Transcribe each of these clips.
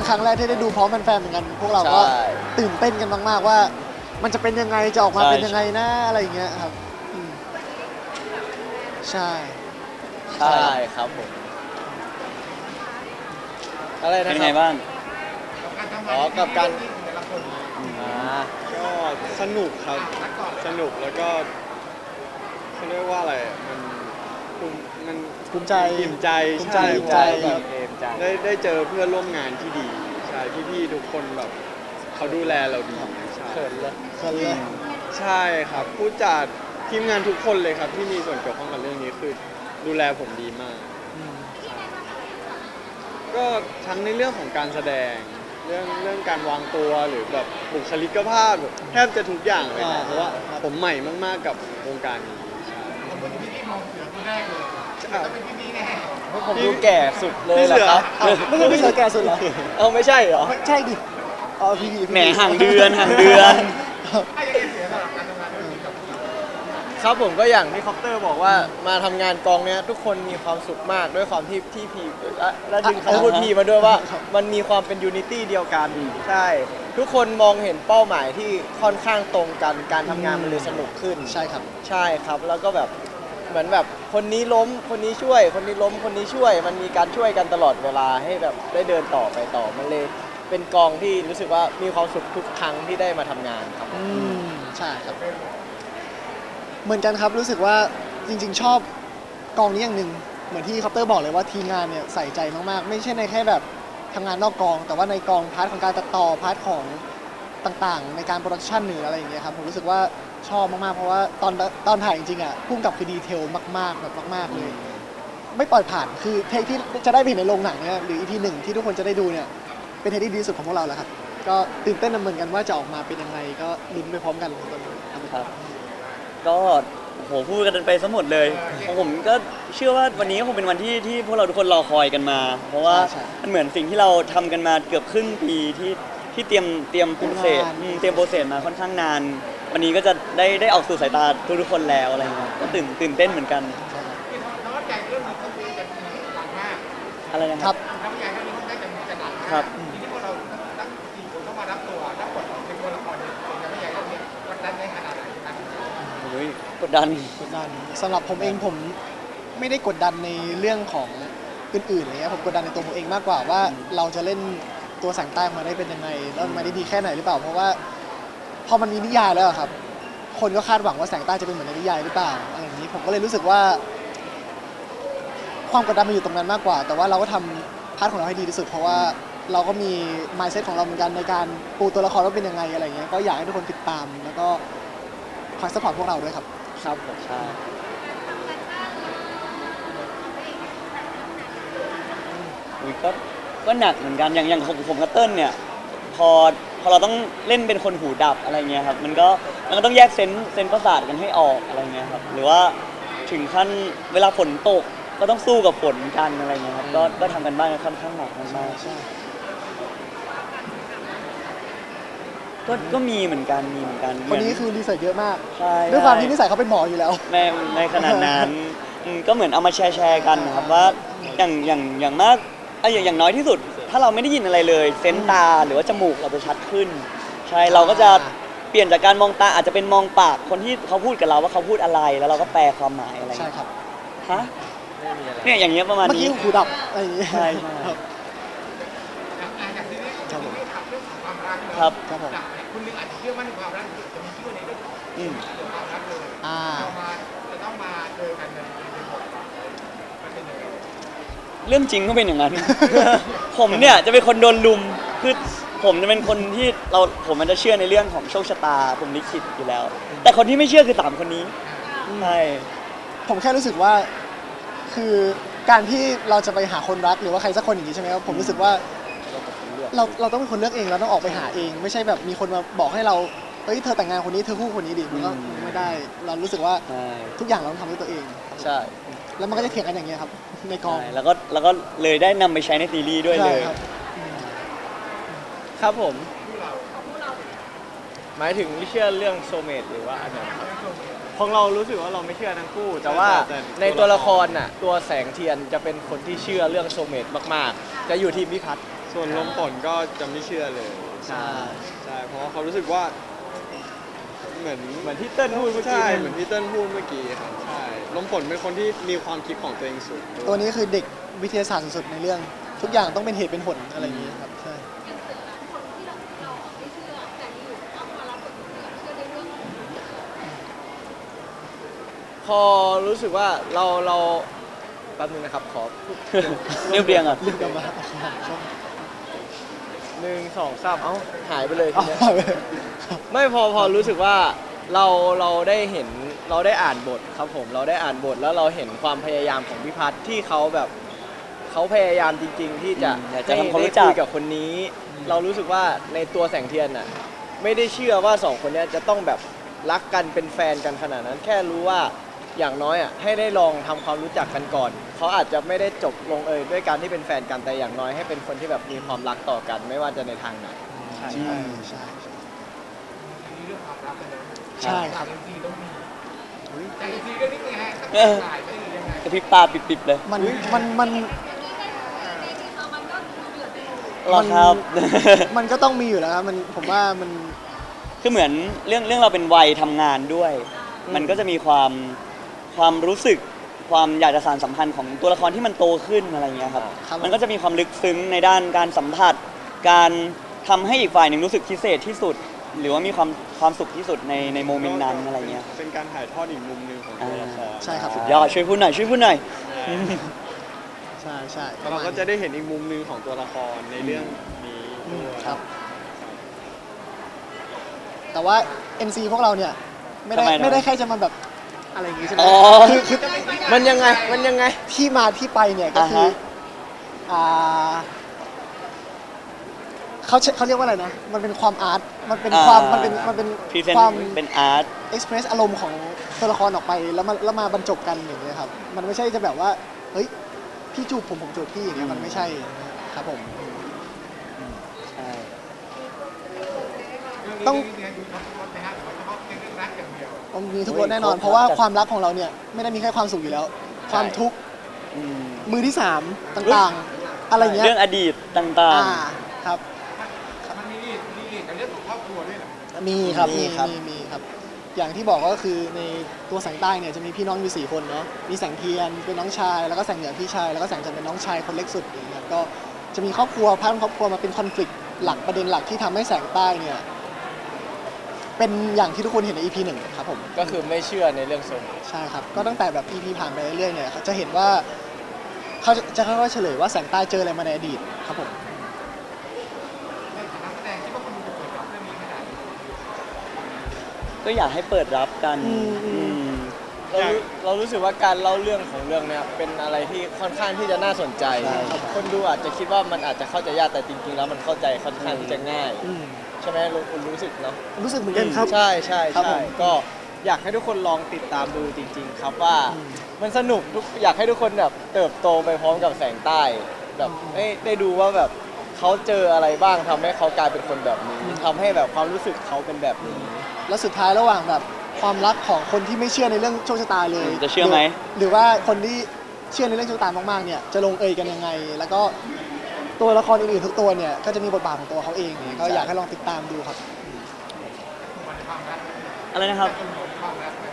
เป็นครั้งแรกที่ได้ดูพร้อมแฟนๆเหมือนกัน พวกเราก็ใช่ ตื่นเต้นกันมากๆว่า มันจะเป็นยังไงจะออกมาใช่เป็นยังไงนะอะไรอย่างเงี้ยครับอืมใช่ ใช่ครับผมอะไรเป็นะนคไงรับ บ้าง อ๋อกับการอ่าก็สนุกครับ สนุกแล้วก็เขาเรียกว่าอะไรอะมันภูมิมันภูมิใจ อิ่มใจภูมิใจใช่ภูมิเพใจราะว่าแบบเอม ใจ ได้ได้เจอเพื่อนร่วมงานที่ดีใช่พี่ๆทุกคนแบบเขาดูแลเราดีใช่เขินเลยเขินเลยใช่ครับผู้จัดทีมงานทุกคนเลยครับ ที่มีส่วนเกี่ยวข้องกับเรื่องนี้คือดูแลผมดีมากอืมก็ทั้งในเรื่องของการแสดง เรื่องเรื่องการวางตัวหรือแบบบุคลิกภาพแบบแทบจะทุกอย่างเลยครับเพราะว่าผมใหม่มากๆกับวงการนี้ใช่ใช่ ผมดูแก่สุดเลยเหรอครับเอ้าไม่ใช่พี่เสือแก่สุดเหรอ เอาไม่ใช่เหรอไม่ใช่ดิอ๋อพี่พี่แหมห่างเดือนห่างเดือน ครับผมก็อย่างที่คอปเตอร์บอกว่ามาทำงานกองเนี้ยทุกคนมีความสุขมากด้วยความที่ที่พีและและดึงคำพูดพีมาด้วยว่า มันมีความเป็นยูนิตี้เดียวกันใช่ ทุกคนมองเห็นเป้าหมายที่ค่อนข้างตรงกันการทำงานมันเลยสนุกขึ้น ใช่ครับ ใช่ครับ แล้วก็แบบ เหมือนแบบคนนี้ล้มคนนี้ช่วย คนนี้ล้มคนนี้ช่วย มันมีการช่วยกันตลอดเวลาให้แบบได้เดินต่อไปต่อมันเลยเป็นกองที่รู้สึกว่ามีความสุขทุกครั้งที่ได้มาทำงานครับ อืมใช่ครับ เหมือนกันครับรู้สึกว่าจริง ๆ ชอบกองนี้อย่างหนึ่งเหมือนที่คอปเตอร์บอกเลยว่าทีมงานเนี่ยใส่ใจมากๆ ไม่ใช่ในแค่แบบทำงานนอกกอง แต่ว่าในกองพาร์ทของการตัดต่อพาร์ทของ ต่างๆ ในการโปรดักชันหรืออะไรอย่างเงี้ยครับผมรู้สึกว่าชอบมากๆ เพราะว่าตอนตอนถ่ายจริงๆอะพุ่งกับคือดีเทลมากๆแบบมาก ๆเลย ไม่ปล่อยผ่านคือเทคที่จะได้ไปเห็นในโรงหนังเนี่ยหรือ EP หนึ่งที่ทุกคนจะได้ดูเนี่ยเป็นเทคที่ดีที่สุดของพวกเราแล้วครับก็ตื่นเต้นเหมือนกันว่าจะออกมาเป็นยังไงก็ลุ้นไปพร้อมกันตอนนี้ครับครับก็โหพูดกันไปซะหมดเลยของผมก็เชื่อว่าวันนี้คงเป็นวันที่ที่พวกเราทุกคนรอคอยกันมา เพราะว่าใช่มันเหมือนสิ่งที่เราทำกันมาเกือบครึ่งปีที่ ที่เตรียมเตรียมโปรเซสนานอืมเตรียมโปรเซสมาค่อนข้างนาน วันนี้ก็จะได้ได้ออกสู่สายตาทุกทุกๆคนแล้วอะไรเงี้ยก็ตื่นตื่นเต้นเหมือนกันอะไรนะคครัรับบครับโอ้ยกดดัน กดดันสำหรับผมเองผมไม่ได้กดดันในเรื่องของอื่นๆอะไรเงี้ยผมกดดันในตัวผมเองมากกว่าว่าเราจะเล่น ตัวแสงใต้มาได้เป็นยังไงแล้วมันมาได้ดีแค่ไหนหรือเปล่า เพราะว่าพอมันมีนิยายแล้วอะครับ คนก็คาดหวังว่าแสงใต้จะเป็นเหมือนในนิยายหรือเปล่าอะไรอย่างนี้ผมก็เลยรู้สึกว่า ความกดดันมันอยู่ตรงนั้นมากกว่า แต่ว่าเราก็ทำพาร์ทของเราให้ดีที่สุด เพราะว่าเราก็มี mindset ของเราเหมือนกันในการปูตัวละครว่าเป็นยังไงอะไรเงี้ยก็อยากให้ทุกคนติดตาม แล้วก็คอยสปอร์ตพวกเราด้วยครับ ครับผมใช่ อุ๊ยก็ ก็หนักเหมือนกันอย่างอย่างผมผมกับเติ้ลเนี่ยพอพอเราต้องเล่นเป็นคนหูดับอะไรเงี้ยครับมันก็มันก็ต้องแยกเซนส์เซนส์ประสาทกันให้ออกอะไรเงี้ยครับหรือว่าถึงขั้นเวลาฝนตกก็ต้องสู้กับฝนกันอะไรเงี้ยครับก็ก็ทำกันบ้านกันค่อนข้างหนักมากใช่ๆก็ก็มีเหมือนกันมีเหมือนกันคนนี้คือรีเสิร์ชเยอะมาก ใช่ด้วยความที่นิใช่สัยเขาเป็นหมออยู่แล้วในในขนาดนั้นอืมก็เหมือนเอามาแชร์แชร์กันนะครับว่าอย่างอย่างอย่างมาก เอ้ยอย่างอย่างน้อยที่สุด ถ้าเราไม่ได้ยินอะไรเลย เซนส์ตาหรือว่าจมูกเราจะชัดขึ้น ใช่เราก็จะเปลี่ยนจากการมองตาอาจจะเป็นมองปากคนที่เขาพูดกับเราว่าเขาพูดอะไรแล้วเราก็แปลความหมายอะไรใช่ครับฮะเนี่ยอย่างเงี้ยประมาณเมื่อนี้ กี้หูดับอะไรอย่างงี้ใช่ใช่ ครับครับผมครับครับผมคุณนึงอาจจะเชื่อมั่นในความรักจะมีชื่อในเรื่องอืมของความรักเลยอ่า เรามาจะต้องมาเจอกันในเป็นบทมันเป็นยังไง เรื่องจริงก็เป็นอย่างนั้น ผมเนี่ยจะเป็นคนโดนลุมคือผมจะเป็นคนที่เราผมมันจะเชื่อในเรื่องของโชคชะตาผมลิขิตอยู่แล้ว แต่คนที่ไม่เชื่อคือสามคนนี้ใช่ผมแค่รู้สึกว่าคือการที่เราจะไปหาคนรักหรือว่าใครสักคนอย่างนี้ใช่ไหมครับผมรู้สึกว่าเราเราต้องเป็นคนเลือกเองเราต้องออกไปหาเอง ไม่ใช่แบบมีคนมาบอกให้เราเฮ้ยเธอแต่งงานคนนี้เธอคู่คนนี้ดิมันก็ไม่ได้ เรารู้สึกว่าใช่ทุกอย่างเราต้องทำด้วยตัวเอง ใช่ แล้วมันก็จะเถียงกันอย่างเงี้ยครับในกอง ใช่แล้วก็แล้วก็เลยได้นำไปใช้ในซีรีส์ด้วยเลยใช่ครับครับผม หมายถึงเชื่อเรื่องโซเมตหรือว่าอันไหนครับของเรารู้สึกว่าเราไม่เชื่อทั้งคู่ แต่ว่าแต่ ในตัวละครน่ะตัวแสงเทียนจะเป็นคนที่เชื่อเรื่องโซเมตมากๆ จะอยู่ทีมพิพัฒน์ ส่วนลมฝนก็จะไม่เชื่อเลยใช่ ใช่เพราะว่าเขารู้สึกว่า เหมือนเหมือนที่เติ้ลพูดเมื่อกี้ใช่เหมือนที่เติ้ลพูดเมื่อกี้ครับใช่ลมฝนเป็นคนที่มีความคิดของตัวเองสูงตัวนี้คือเด็กวิทยาศาสตร์สุดๆในเรื่อง ทุกอย่างต้องเป็นเหตุเป็นผลอะไรอย่างนี้ครับใช่พอรู้สึกว่าเราเราแป๊บนึงนะครับขอพูดเรียบเรียงอะรีบกลับมา หนึ่งสองสามเอ้าหายไปเลยทีเอาเนี้ยเอาไปไม่พอพอรู้สึกว่าเราเราได้เห็นเราได้อ่านบทครับผมเราได้อ่านบทแล้วเราเห็นความพยายามของพิพัฒน์ที่เขาแบบเขาพยายามจริง ๆ ที่จะอืมอยากจะให้ทำความรู้ได้จัก คุยกับคนนี้ เรารู้สึกว่าในตัวแสงเทียนน่ะไม่ได้เชื่อว่าสองคนเนี้ยจะต้องแบบรักกันเป็นแฟนกันขนาดนั้น แค่รู้ว่า อย่างน้อยอะให้ได้ลองทำความรู้จักกันก่อนเขาอาจจะไม่ได้จบลงเอยด้วยการที่เป็นแฟนกันแต่อย่างน้อยให้เป็นคนที่แบบมีความรักต่อกัน ไม่ว่าจะในทางไหน ใช่ใช่ใช่มีเรื่องความรักกันเลยใช่ครับเอ็นซีต้องมีแต่เอ็นซีเรื่องนี้เป็นไงฮะเออสายไปหรือยังไงกระพริบตาปิบๆเลยมันมันมัน รอครับ มันก็ต้องมีอยู่แล้วครับมันผมว่ามัน คือเหมือนเรื่องเรื่องเราเป็นวัยทำงานด้วย มันก็จะมีความ ความรู้สึกความอยากจะสานสัมพันธ์ของตัวละครที่มันโตขึ้นอะไรเงี้ยครับครับมันก็จะมีความลึกซึ้งในด้านการสัมผัส การทำให้อีกฝ่ายหนึ่งรู้สึกพิเศษที่สุด หรือว่ามีความความสุขที่สุดในในโมเมนต์นั้นอะไรเงี้ย เป็นการถ่ายทอดอีกมุมหนึ่งของตัวละครใช่ครับ สุดยอดช่วยพูดหน่อยช่วยพูดหน่อย ใช่ใช่แล้วเราก็จะได้เห็นอีกมุมหนึ่งของตัวละครในเรื่องนี้อืมด้วยครับ แต่ว่า NC พวกเราเนี่ย ไม่ได้ทำไมนะ ไม่ได้แค่จะมาแบบ อะไรอย่างงี้ใช่ไหมอ๋อ คือคือมันยังไง มันยังไง ที่มาที่ไปเนี่ยก็คืออ่าฮะ อ่าเขาใช้เขาเรียกว่าอะไรนะ มันเป็นความอาร์ต มันเป็นความ มันเป็น มันเป็นพรีเซนความ ต์เป็นอาร์ต เอ็กซ์เพรสอารมณ์ของตัวละครออกไปแล้วมาแล้วมาบรรจบกันอย่างเงี้ยครับ มันไม่ใช่จะแบบว่า เฮ้ย พี่จูบผมผมจูบพี่อย่างเงี้ยมันไม่ใช่ครับผมใช่ต้อง มันมีทุกรสแน่นอน เพราะว่าความรักของเราเนี่ยไม่ได้มีแค่ความสุขอยู่แล้ว ความทุกข์อืมมือที่สามต่างๆ อะไรเงี้ยเรื่องอดีตต่าง อ่าครับ มันมีมีกับเรื่องของครอบครัวด้วยเหรอมีครับมีมีครับ มีมีครับ อย่างที่บอกก็คือในตัวแสงใต้เนี่ยจะมีพี่น้องอยู่สี่คนเนาะมีแสงเทียนเป็นน้องชาย แล้วก็แสงเหนือพี่ชายแล้วก็แสงจันทร์เป็นน้องชายคนเล็กสุดอย่างเงี้ยก็จะมีครอบครัวพาครอบครัวมาเป็นคอน FLICT หลักประเด็นหลักที่ทำให้แสงใต้เนี่ย เป็นอย่างที่ทุกคนเห็นใน EP หนึ่งครับผม ก็คือไม่เชื่อในเรื่องทรงใช่ครับ ก็ตั้งแต่แบบ EP ผ่านไปเรื่อยๆเนี่ย จะเห็นว่าเขาจะจะค่อยๆเฉลยว่าแสงใต้เจออะไรมาในอดีตครับผมในฐานะแสดงคิดว่าคนดูจะเปิดรับเรื่องนี้ขนาดไหนๆก็อยากให้เปิดรับกันอืมอืม อืม เรารู้เรารู้สึกว่าการเล่าเรื่องของเรื่องเนี้ยเป็นอะไรที่ค่อนข้างที่จะน่าสนใจใช่คนดูอาจจะคิดว่ามันอาจจะเข้าใจยากแต่จริงๆ แล้วมันเข้าใจค่อนข้างที่จะง่าย อืมใช่ไหมรู้คุณรู้สึกเนาะรู้สึกเหมือนกันครับ ใช่ใช่ครับใช่ผมก็อยากให้ทุกคนลองติดตามดูจริง ๆ ครับว่าอืมมันสนุกทุกอยากให้ทุกคนแบบเติบโตไปพร้อมกับแสงใต้แบบได้ได้ดูว่าแบบเขาเจออะไรบ้างทำให้เขากลายเป็นคนแบบนี้ทำให้แบบความรู้สึกเขาเป็นแบบนี้ แล้วสุดท้ายระหว่างแบบ ความรักของคนที่ไม่เชื่อในเรื่องโชคชะตาเลยจะเชื่อไหม หรือว่าคนที่เชื่อในเรื่องโชคชะตามากๆเนี่ยจะลงเอยกันยังไง แล้วก็ตัวละครอื่นๆทุกตัวเนี่ยก็จะมีบทบาทของตัวเขาเองเนี่ยก็อยากให้ลองติดตามดูครับมันความรักอะไรนะครับเป็นความรักไหม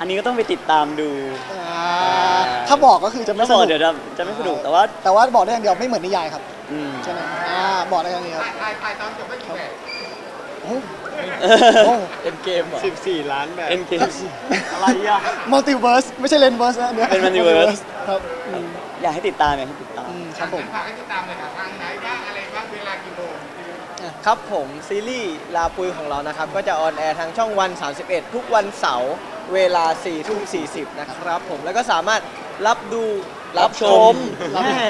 อันนี้ก็ต้องไปติดตามดูอ่าถ้าบอกก็คือจะไม่ถ้าสบอกนุกเดี๋ยวจะจะไม่สนุกแต่ว่าแต่ว่าบอกได้อย่างเดียวไม่เหมือนนิยายครับอืมใช่ไหมอ่าบอกได้อย่างเดียวถ่ายถ่ายถ่ายตอนจบไม่กี่แบบ โอ้โหโอ้ เอ็นเกมเหรอ 14 ล้านแบบเอ็นเกมอะไรอะ มัลติเวิร์สไม่ใช่เลนเวิร์สนะเนี่ย เป็น multiverse ครับอืมอยากให้ติดตามอยากให้ติดตาม อืมครับผม ฝากให้ติดตามเลยค่ะทางไหนบ้างอะไรบ้างเวลากี่โมง ครับผมซีรีส์ลาปุยของเรานะครับ ก็จะออนแอร์ทางช่องวัน 31 ทุกวันเสาร์เวลา4ทุ่ม40 นะครับผม แล้วก็สามารถรับดู รับชมรับชมแม่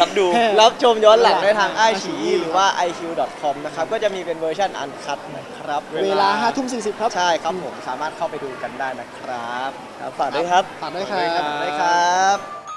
รับดู รับชมย้อนหลังได้ทางย้ i อนหลังฉีหรือว่า iq.com นะครับ ก็จะมีเป็นเวอร์ชันอันคัดนะครับ เวลา5ทุ่ม40ครับ ใช่ครับผม สามารถเข้าไปดูกันได้นะครับครับ ฝากด้วยครับฝากด้วยครับได้ครับ